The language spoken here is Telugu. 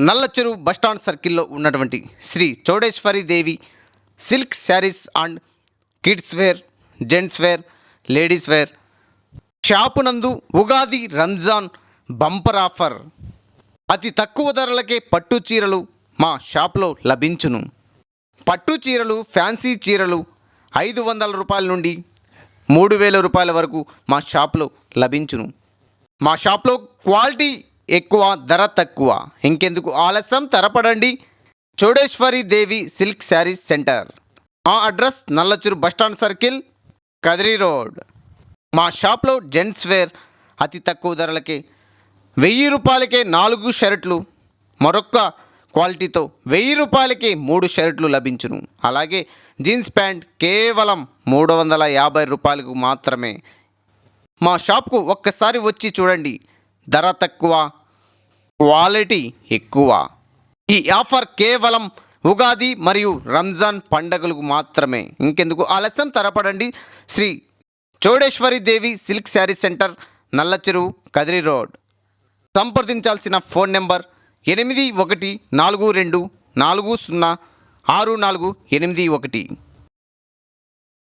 నల్లచెరు బస్టాండ్ సర్కిల్లో ఉన్నటువంటి Shri Chowdeshwari Devi silk sarees and kids wear gents wear ladies wear shop నందు ఉగాది రంజాన్ బంపర్ ఆఫర్. అతి తక్కువ ధరలకే పట్టు చీరలు మా షాప్లో లభించును. పట్టు చీరలు ఫ్యాన్సీ చీరలు ఐదు వందల రూపాయల నుండి మూడు వేల రూపాయల వరకు మా షాప్లో లభించును. మా షాప్లో క్వాలిటీ ఎక్కువ ధర తక్కువ. ఇంకెందుకు ఆలస్యం? తరపడండి Chowdeshwari Devi silk sarees centre. మా address Nallachuru bus stand circle Kadiri road. మా షాప్లో జెంట్స్ వేర్ అతి తక్కువ ధరలకే. వెయ్యి రూపాయలకే నాలుగు షర్ట్లు. మరొక్క క్వాలిటీతో వెయ్యి రూపాయలకే మూడు షర్ట్లు లభించును. అలాగే జీన్స్ ప్యాంట్ కేవలం మూడు వందల యాభై రూపాయలకు మాత్రమే. మా షాప్కు ఒక్కసారి వచ్చి చూడండి. ధర తక్కువ క్వాలిటీ ఎక్కువ. ఈ ఆఫర్ కేవలం ఉగాది మరియు రంజాన్ పండగలకు మాత్రమే. ఇంకెందుకు? ఆలస్యం తరపడండి Shri Chowdeshwari Devi silk saree centre Nallacheruvu Kadiri road. సంప్రదించాల్సిన phone number ఎనిమిది ఒకటి నాలుగు రెండు నాలుగు సున్నా ఆరు నాలుగు ఎనిమిది ఒకటి.